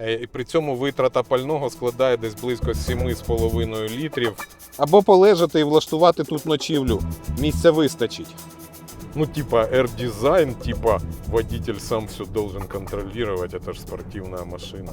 Е, І при цьому витрата пального складає десь близько 7,5 літрів. Або полежати і влаштувати тут ночівлю. Місця вистачить. Ну, типа R-дизайн, типа водитель сам все должен контролировать, это же спортивная машина.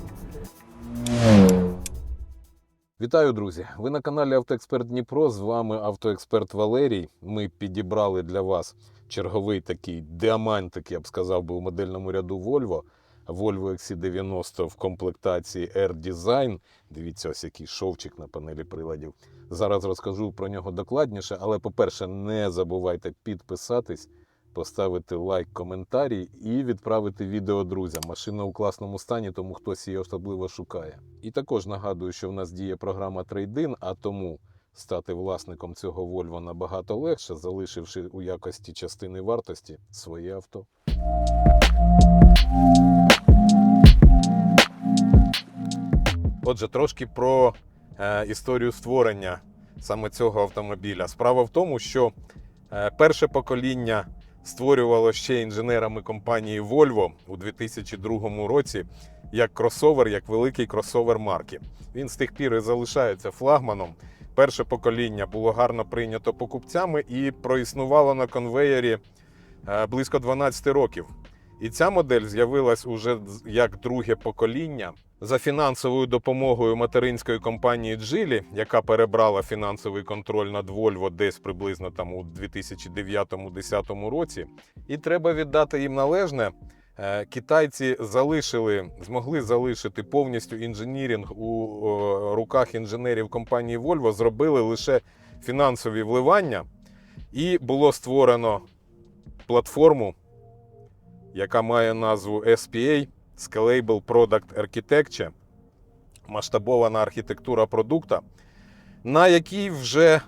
Вітаю, друзі! Ви на каналі Автоексперт Дніпро. З вами автоексперт Валерій. Ми підібрали для вас черговий такий діамантик, я б сказав, би у модельному ряду Volvo. Volvo XC90 в комплектації R-Design. Дивіться, ось який шовчик на панелі приладів. Зараз розкажу про нього докладніше, але, по-перше, не забувайте підписатись, поставити лайк, коментарій і відправити відео друзям. Машина у класному стані, тому хтось її особливо шукає. І також нагадую, що в нас діє програма Trade-in, а тому стати власником цього Volvo набагато легше, залишивши у якості частини вартості своє авто. Отже, трошки про е, історію створення саме цього автомобіля. Справа в тому, що е, перше покоління створювало ще інженерами компанії Volvo у 2002 році як кросовер, як великий кросовер марки. Він з тих пір і залишається флагманом. Перше покоління було гарно прийнято покупцями і проіснувало на конвеєрі е, близько 12 років. І ця модель з'явилась уже як друге покоління за фінансовою допомогою материнської компанії Джилі, яка перебрала фінансовий контроль над Volvo десь приблизно там у 2009-2010 році. І треба віддати їм належне. Е, Китайці залишили, змогли залишити повністю інженірінг у руках інженерів компанії Volvo, зробили лише фінансові вливання, і було створено платформу, яка має назву SPA Scalable Product Architecture, масштабована архітектура продукта, на якій вже,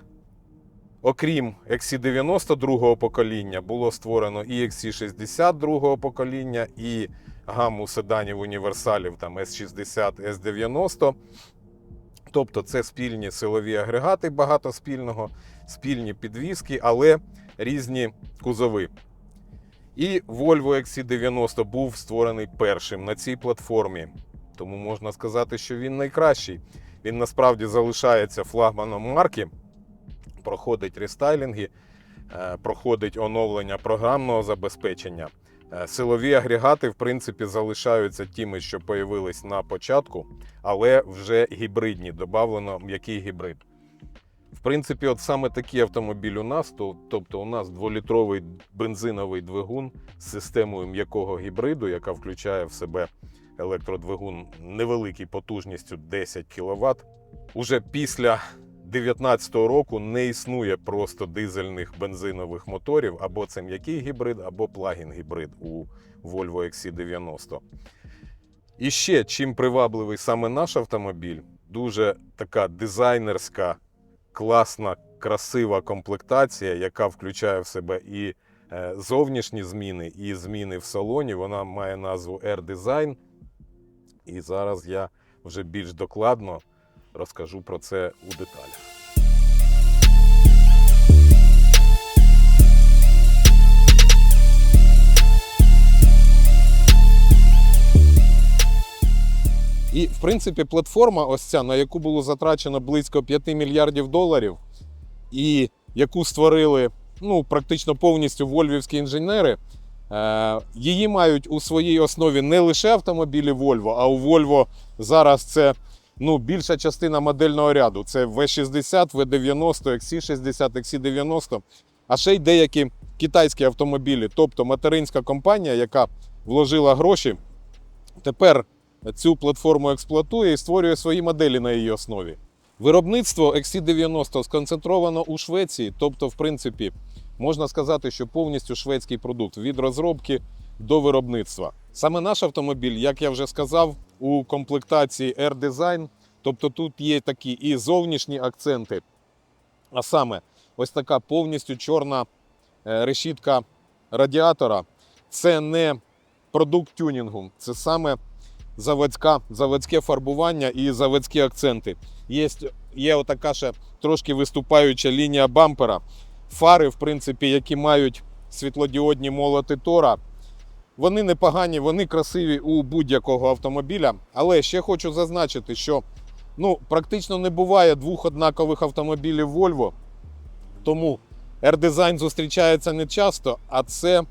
окрім XC90 другого покоління, було створено і XC60 другого покоління, і гамму седанів універсалів там S60, S90. Тобто це спільні силові агрегати, багато спільного, спільні підвіски, але різні кузови. І Volvo XC90 був створений першим на цій платформі. Тому можна сказати, що він найкращий. Він насправді залишається флагманом марки, проходить рестайлінги, е, проходить оновлення програмного забезпечення. Е, Силові агрегати, в принципі, залишаються тими, що появились на початку, але вже гібридні. Добавлено м'який гібрид. Принципі, от саме такий автомобіль у нас, то, тобто у нас дволітровий бензиновий двигун з системою м'якого гібриду, яка включає в себе електродвигун невеликий потужністю 10 кВт. Уже після 2019 року не існує просто дизельних бензинових моторів, або це м'який гібрид, або плагін гібрид у Volvo XC90. І ще чим привабливий саме наш автомобіль, дуже така дизайнерська класна, красива комплектація, яка включає в себе і е, зовнішні зміни, і зміни в салоні. Вона має назву R-Design. І зараз я вже більш докладно розкажу про це у деталях. І, в принципі, платформа, ось ця, на яку було затрачено близько 5 мільярдів доларів, і яку створили ну, практично повністю вольвівські інженери, е, її мають у своїй основі не лише автомобілі Volvo, а у Volvo зараз це ну, більша частина модельного ряду. Це V60, V90, XC60, XC90, а ще й деякі китайські автомобілі, тобто материнська компанія, яка вложила гроші, тепер цю платформу експлуатує і створює свої моделі на її основі. Виробництво XC90 сконцентровано у Швеції, тобто, в принципі, можна сказати, що повністю шведський продукт від розробки до виробництва. Саме наш автомобіль, як я вже сказав, у комплектації R-Design, тобто тут є такі і зовнішні акценти, а саме ось така повністю чорна е, решітка радіатора. Це не продукт тюнінгу, це саме заводська, заводське фарбування і заводські акценти. Є, є отака ще трошки виступаюча лінія бампера. Фари, в принципі, які мають світлодіодні молоти Тора. Вони непогані, вони красиві у будь-якого автомобіля. Але ще хочу зазначити, що ну, практично не буває двох однакових автомобілів Volvo. Тому R-Design зустрічається не часто, а це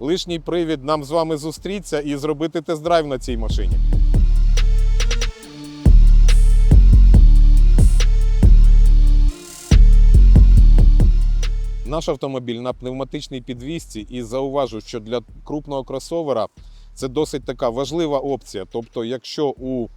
лишній привід нам з вами зустрітися і зробити тест-драйв на цій машині. Наш автомобіль на пневматичній підвісці, і зауважу, що для крупного кросовера це досить така важлива опція. Тобто, якщо у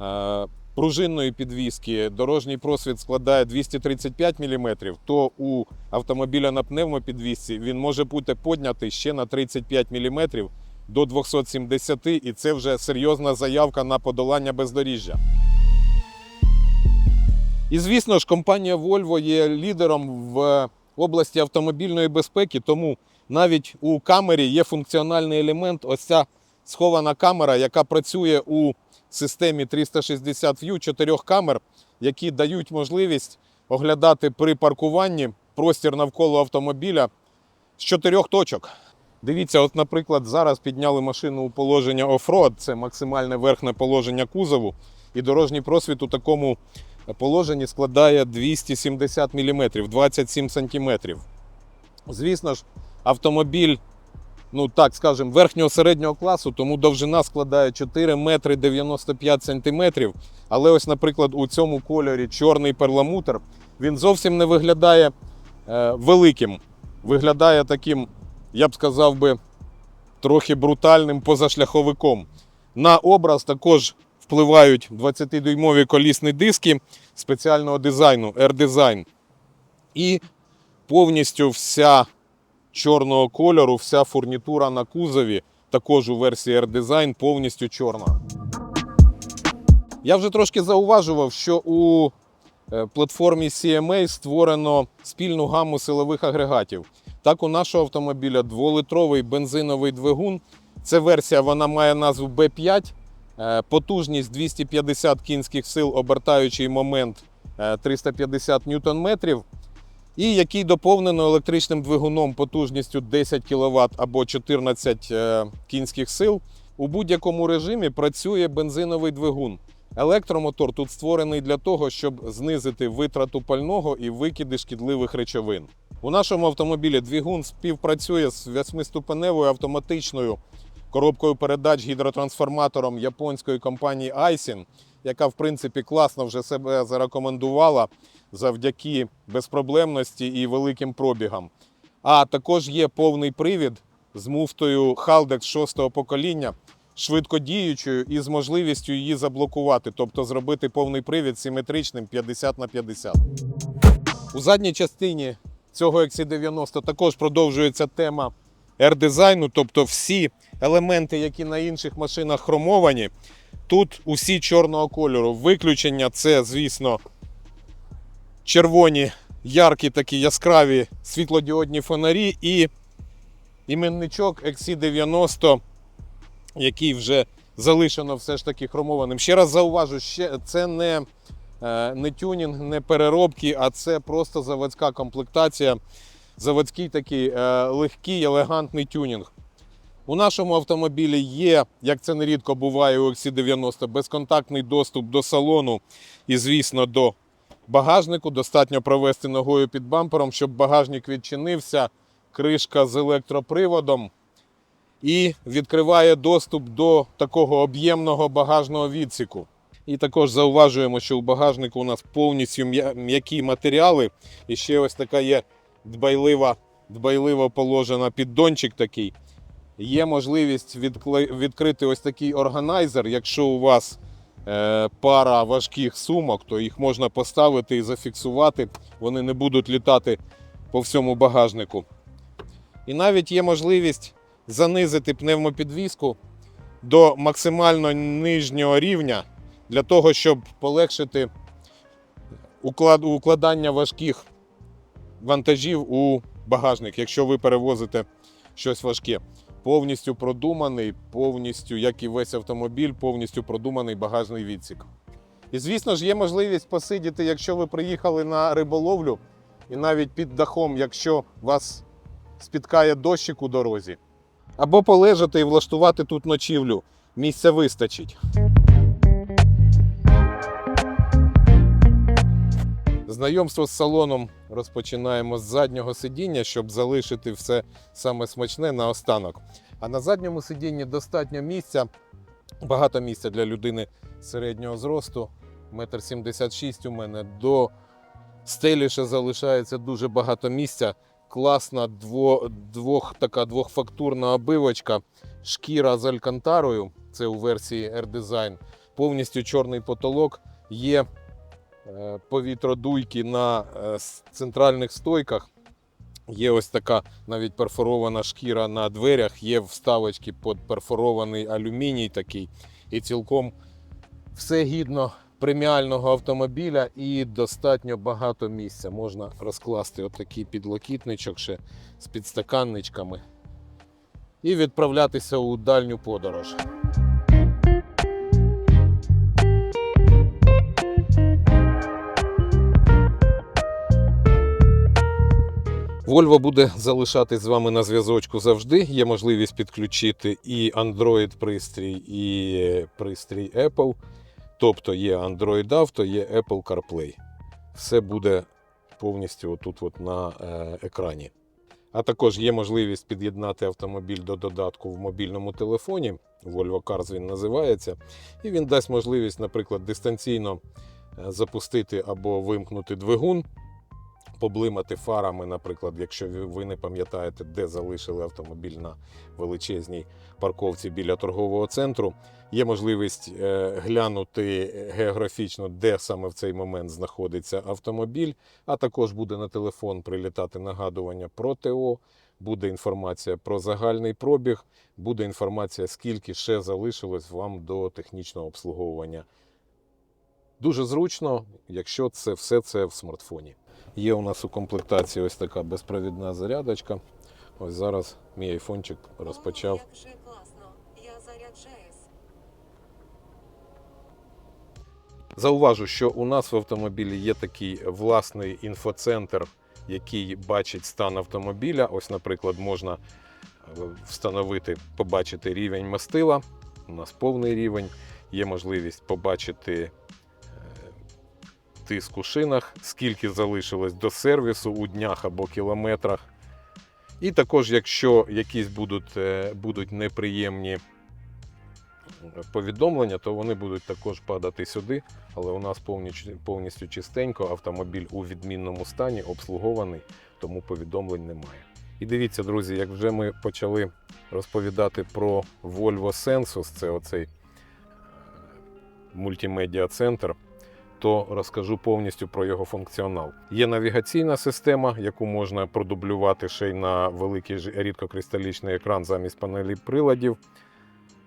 е, пружинної підвіски дорожній просвіт складає 235 мм, то у автомобіля на пневмопідвісці він може бути поднятий ще на 35 мм до 270 і це вже серйозна заявка на подолання бездоріжжя. І звісно ж, компанія Volvo є лідером в області автомобільної безпеки, тому навіть у камері є функціональний елемент. Ось ця схована камера, яка працює у системі 360 View чотирьох камер, які дають можливість оглядати при паркуванні простір навколо автомобіля з чотирьох точок. Дивіться, от, наприклад, зараз підняли машину у положення оффроад, це максимальне верхнє положення кузову, і дорожній просвіт у такому положенні складає 270 мм, 27 см. Звісно ж, автомобіль, ну так скажемо, верхнього середнього класу, тому довжина складає 4 метри 95 сантиметрів. Але ось, наприклад, у цьому кольорі чорний перламутр, він зовсім не виглядає е, великим. Виглядає таким, я б сказав би, трохи брутальним позашляховиком. На образ також впливають 20-дюймові колісні диски спеціального дизайну R-Design. І повністю вся чорного кольору, вся фурнітура на кузові, також у версії R-Design, повністю чорна. Я вже трошки зауважував, що у е, платформі CMA створено спільну гамму силових агрегатів. Так, у нашого автомобіля дволитровий бензиновий двигун. Це версія, вона має назву B5. Е, Потужність 250 кінських сил, обертаючий момент е, 350 ньютон-метрів. І який доповнено електричним двигуном потужністю 10 кВт або 14 е, кінських сил. У будь-якому режимі працює бензиновий двигун. Електромотор тут створений для того, щоб знизити витрату пального і викиди шкідливих речовин. У нашому автомобілі двигун співпрацює з восьмиступеневою автоматичною коробкою передач гідротрансформатором японської компанії Aisin, яка в принципі класно вже себе зарекомендувала завдяки безпроблемності і великим пробігам. А також є повний привід з муфтою Haldex 6 покоління, швидкодіючою і з можливістю її заблокувати, тобто зробити повний привід симетричним 50 на 50. У задній частині цього XC90 також продовжується тема R-дизайну, тобто всі елементи, які на інших машинах хромовані, тут усі чорного кольору. Виключення це, звісно, червоні, яркі такі яскраві світлодіодні фонарі і іменничок XC90, який вже залишено все ж таки хромованим. Ще раз зауважу, ще це не, е, не тюнінг, не переробки, а це просто заводська комплектація, заводський такий е, легкий, елегантний тюнінг. У нашому автомобілі є, як це нерідко буває у XC90, безконтактний доступ до салону і, звісно, до багажнику. Достатньо провести ногою під бампером, щоб багажник відчинився, кришка з електроприводом і відкриває доступ до такого об'ємного багажного відсіку. І також зауважуємо, що у багажнику у нас повністю м'які матеріали. І ще ось така є дбайлива, дбайливо положена піддончик такий. Є можливість відкрити ось такий органайзер. Якщо у вас е, пара важких сумок, то їх можна поставити і зафіксувати. Вони не будуть літати по всьому багажнику. І навіть є можливість занизити пневмопідвіску до максимально нижнього рівня для того, щоб полегшити уклад- укладання важких вантажів у багажник, якщо ви перевозите щось важке. Повністю продуманий, повністю, як і весь автомобіль, повністю продуманий багажний відсік. І звісно ж, є можливість посидіти, якщо ви приїхали на риболовлю, і навіть під дахом, якщо вас спіткає дощик у дорозі. або полежати і влаштувати тут ночівлю. Місця вистачить. Знайомство з салоном розпочинаємо з заднього сидіння, щоб залишити все саме смачне на останок. А на задньому сидінні достатньо місця, багато місця для людини середнього зросту. Метр сімдесят шість у мене до стелі ще залишається дуже багато місця. Класна дво, двох, така двохфактурна обивочка, шкіра з алькантарою. Це у версії R-Design. Повністю чорний потолок. Є повітродуйки на е, центральних стойках. Є ось така навіть перфорована шкіра на дверях, є вставочки під перфорований алюміній такий. І цілком все гідно преміального автомобіля і достатньо багато місця. Можна розкласти отакий підлокітничок ще з підстаканничками і відправлятися у дальню подорож. Volvo буде залишатись з вами на зв'язочку завжди. Є можливість підключити і Android пристрій, і пристрій Apple. Тобто є Android Auto, є Apple CarPlay. Все буде повністю отут от на е, екрані. А також є можливість під'єднати автомобіль до додатку в мобільному телефоні. Volvo Cars він називається. І він дасть можливість, наприклад, дистанційно е, запустити або вимкнути двигун, поблимати фарами, наприклад, якщо ви- не пам'ятаєте, де залишили автомобіль на величезній парковці біля торгового центру. Є можливість е, глянути географічно, де саме в цей момент знаходиться автомобіль, а також буде на телефон прилітати нагадування про ТО, буде інформація про загальний пробіг, буде інформація, скільки ще залишилось вам до технічного обслуговування. Дуже зручно, якщо це все це в смартфоні. Є у нас у комплектації ось така безпровідна зарядочка. Ось зараз мій айфончик розпочав О, як же класно. Я заряджаюсь. Зауважу, що у нас в автомобілі є такий власний інфоцентр, який бачить стан автомобіля. Ось, наприклад, можна е, встановити, побачити рівень мастила. У нас повний рівень. Є можливість побачити тиск у шинах, скільки залишилось до сервісу у днях або кілометрах. І також, якщо якісь будуть, е, будуть неприємні повідомлення, то вони будуть також падати сюди. Але у нас повністю, повністю чистенько, автомобіль у відмінному стані, обслугований, тому повідомлень немає. І дивіться, друзі, як вже ми почали розповідати про Volvo Sensus, це оцей е, мультимедіа центр, то розкажу повністю про його функціонал. Є навігаційна система, яку можна продублювати ще й на великий рідкокристалічний екран замість панелі приладів.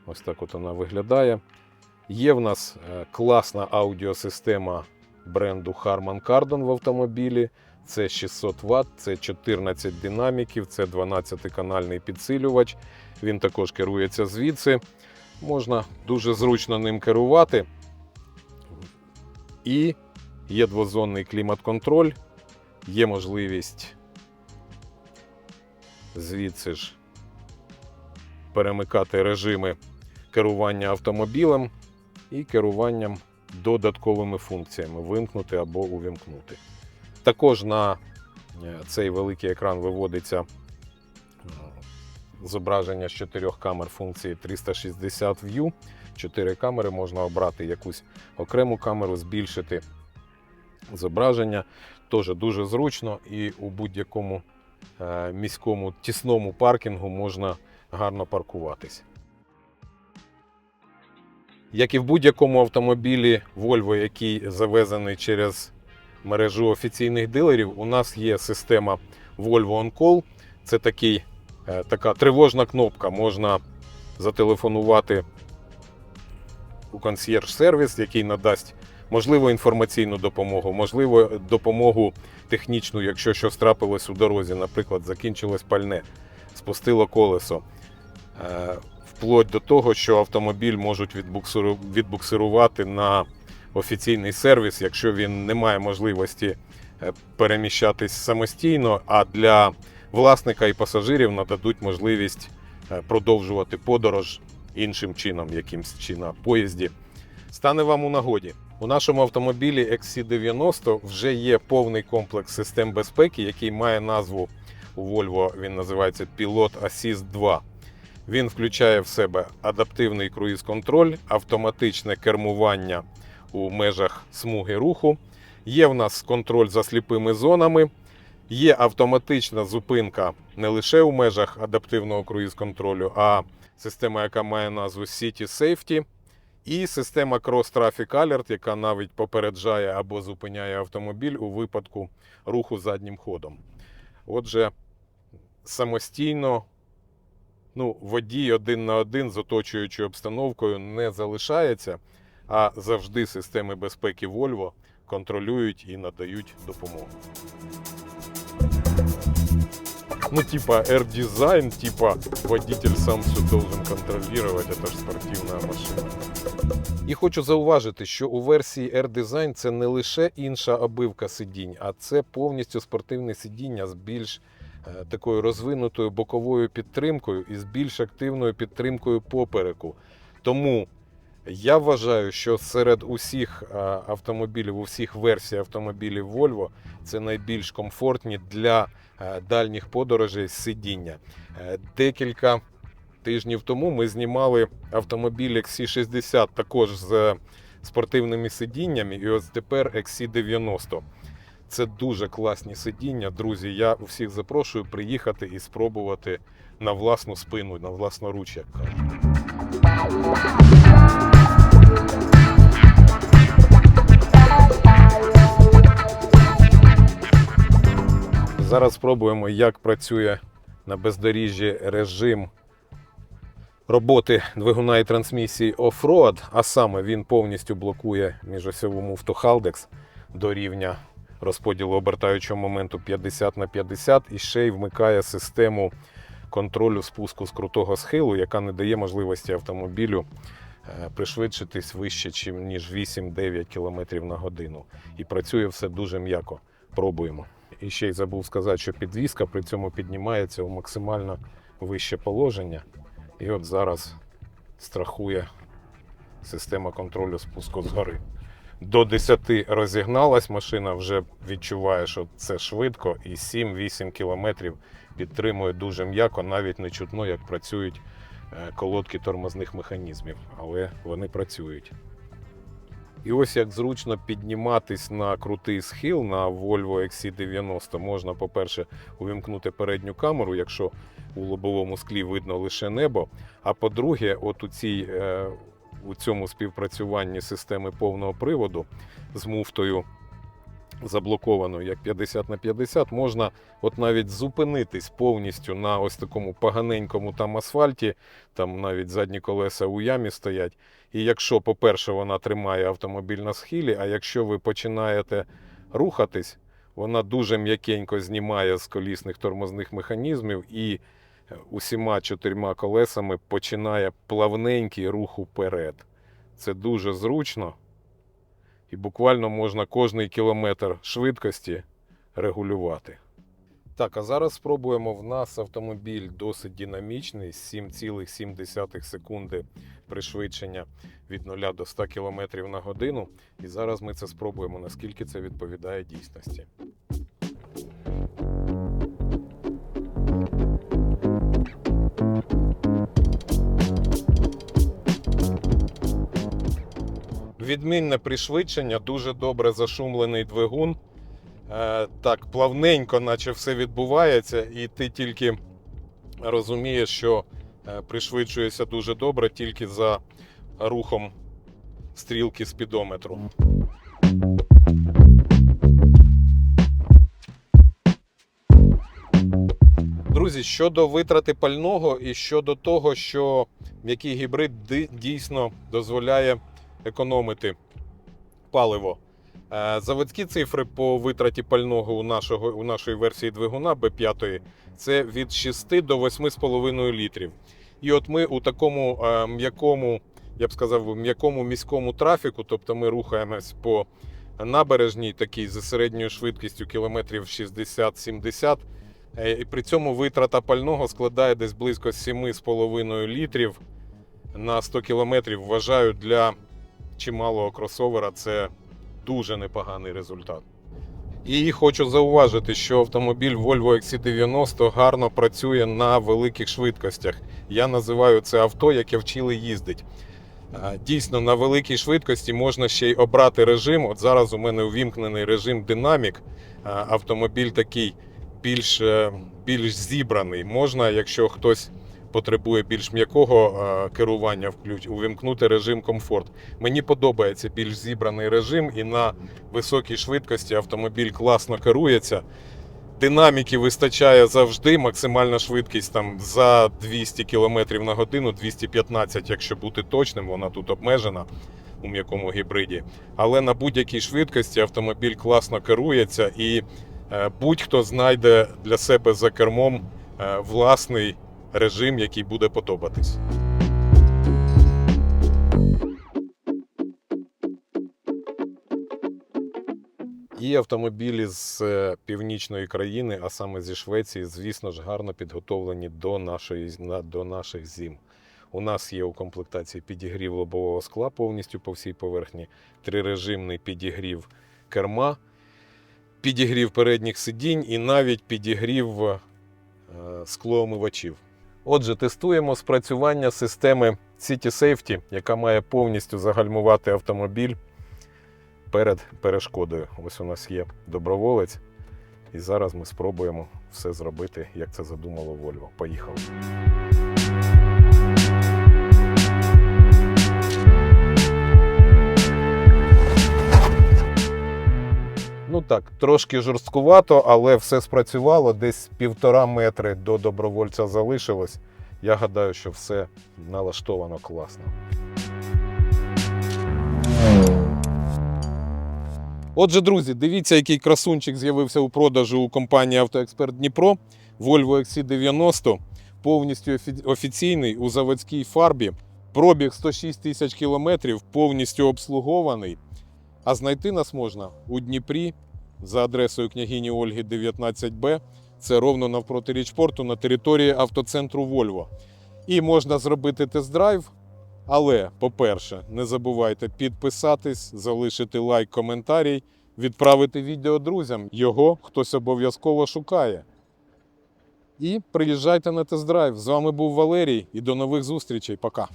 Ось так от вона виглядає. Є в нас е, класна аудіосистема бренду Harman Kardon в автомобілі. Це 600 Вт, це 14 динаміків, це 12-канальний підсилювач. Він також керується звідси. Можна дуже зручно ним керувати. І є двозонний клімат-контроль, є можливість звідси ж перемикати режими керування автомобілем і керуванням додатковими функціями вимкнути або увімкнути. Також на е, цей великий екран виводиться е, зображення з чотирьох камер функції 360 View. Чотири камери можна обрати якусь окрему камеру, збільшити зображення. Теж дуже зручно і у будь-якому е, міському тісному паркінгу можна гарно паркуватись. Як і в будь-якому автомобілі Volvo, який завезений через мережу офіційних дилерів, у нас є система Volvo On Call. Це такий, е, така тривожна кнопка. Можна зателефонувати у консьєрж-сервіс, який надасть можливо інформаційну допомогу, можливо, допомогу технічну, якщо щось трапилось у дорозі, наприклад, закінчилось пальне, спустило колесо. Е, Вплоть до того, що автомобіль можуть відбуксиру- відбуксирувати на офіційний сервіс, якщо він не має можливості е, переміщатись самостійно, а для власника і пасажирів нададуть можливість е, продовжувати подорож іншим чином, якимсь чи на поїзді. Стане вам у нагоді. У нашому автомобілі XC90 вже є повний комплекс систем безпеки, який має назву у Volvo. Він називається Pilot Assist 2. Він включає в себе адаптивний круїз-контроль, автоматичне кермування у межах смуги руху. Є в нас контроль за сліпими зонами, є автоматична зупинка не лише у межах адаптивного круїз-контролю, а система, яка має назву City Safety, і система Cross Traffic Alert, яка навіть попереджає або зупиняє автомобіль у випадку руху заднім ходом. Отже, самостійно ну, водій один на один з оточуючою обстановкою не залишається, а завжди системи безпеки Volvo контролюють і надають допомогу. Ну, типа R-дизайн, типа водитель сам все должен контролировать, это ж спортивна машина. І хочу зауважити, що у версії R-Design це не лише інша обивка сидінь, а це повністю спортивне сидіння з більш е, такою розвинутою боковою підтримкою і з більш активною підтримкою попереку. Тому я вважаю, що серед усіх е, автомобілів, усіх версій автомобілів Volvo це найбільш комфортні для е, дальніх подорожей сидіння. Е, Декілька тижнів тому ми знімали автомобіль XC60 також з спортивними сидіннями, і ось тепер XC90. Це дуже класні сидіння, друзі. Я всіх запрошую приїхати і спробувати на власну спину, на власноруч, як кажуть. Зараз спробуємо, як працює на бездоріжжі режим роботи двигуна і трансмісії оффроад, а саме він повністю блокує міжосьову муфту Haldex до рівня розподілу обертаючого моменту 50 на 50 і ще й вмикає систему контролю спуску з крутого схилу, яка не дає можливості автомобілю пришвидшитись вище, ніж 8-9 км на годину. І працює все дуже м'яко. Пробуємо. І ще й забув сказати, що підвізка при цьому піднімається у максимально вище положення. І от зараз страхує система контролю спуску згори. До 10 розігналась машина, вже відчуває, що це швидко, і 7-8 кілометрів підтримує дуже м'яко, навіть не чутно, як працюють е, колодки тормозних механізмів, але вони працюють. І ось як зручно підніматись на крутий схил на Volvo XC90. Можна, по-перше, увімкнути передню камеру, якщо у лобовому склі видно лише небо. А по-друге, от у, цій, е, у цьому співпрацюванні системи повного приводу з муфтою заблокованою як 50 на 50, можна от навіть зупинитись повністю на ось такому поганенькому там асфальті, там навіть задні колеса у ямі стоять. І якщо, по-перше, вона тримає автомобіль на схилі, а якщо ви починаєте рухатись, вона дуже м'якенько знімає з колісних тормозних механізмів і е, усіма чотирма колесами починає плавненький рух уперед. Це дуже зручно. І буквально можна кожний кілометр швидкості регулювати. Так, а зараз спробуємо. В нас автомобіль досить динамічний, 7,7 секунди пришвидшення від 0 до 100 км на годину. І зараз ми це спробуємо, наскільки це відповідає дійсності. Відмінне пришвидшення, дуже добре зашумлений двигун. Е, так, плавненько, наче все відбувається, і ти тільки розумієш, що е, пришвидшується дуже добре тільки за рухом стрілки спідометру. Друзі, щодо витрати пального і щодо того, що м'який гібрид дійсно дозволяє економити паливо. Е, Заводські цифри по витраті пального у, нашого, у нашої версії двигуна B5 це від 6 до 8,5 літрів. І от ми у такому е, м'якому, я б сказав, м'якому міському трафіку, тобто ми рухаємось по набережній такій за середньою швидкістю кілометрів 60-70, Е, І при цьому витрата пального складає десь близько 7,5 літрів на 100 кілометрів. Вважаю, для чималого кросовера це дуже непоганий результат. І хочу зауважити, що автомобіль Volvo XC90 гарно працює на великих швидкостях. Я називаю це авто, яке вчили їздить. Дійсно, на великій швидкості можна ще й обрати режим. От зараз у мене увімкнений режим динамік. Автомобіль такий більш, е, більш зібраний. Можна, якщо хтось потребує більш м'якого е, керування, включ- увімкнути режим комфорт. Мені подобається більш зібраний режим, і на високій швидкості автомобіль класно керується. Динаміки вистачає завжди. Максимальна швидкість там за 200 км на годину, 215, якщо бути точним, вона тут обмежена у м'якому гібриді. Але на будь-якій швидкості автомобіль класно керується, і е, будь-хто знайде для себе за кермом е, власний режим, який буде подобатись. І автомобілі з е, північної країни, а саме зі Швеції, звісно ж, гарно підготовлені до, нашої, до наших зим. У нас є у комплектації підігрів лобового скла повністю по всій поверхні, трирежимний підігрів керма, підігрів передніх сидінь і навіть підігрів е, склоомивачів. Отже, тестуємо спрацювання системи City Safety, яка має повністю загальмувати автомобіль перед перешкодою. Ось у нас є доброволець, і зараз ми спробуємо все зробити, як це задумало Volvo. Поїхали. Так, трошки жорсткувато, але все спрацювало. Десь півтора метри до добровольця залишилось. Я гадаю, що все налаштовано класно. Отже, друзі, дивіться, який красунчик з'явився у продажу у компанії Автоексперт Дніпро. Volvo XC90, повністю офіційний у заводській фарбі. Пробіг 106 тисяч кілометрів, повністю обслугований. А знайти нас можна у Дніпрі за адресою княгині Ольги 19Б. Це ровно навпроти річпорту на території автоцентру Volvo. І можна зробити тест-драйв. Але, по-перше, не забувайте підписатись, залишити лайк, коментарій, відправити відео друзям. Його хтось обов'язково шукає. І приїжджайте на тест-драйв. З вами був Валерій і до нових зустрічей. Пока.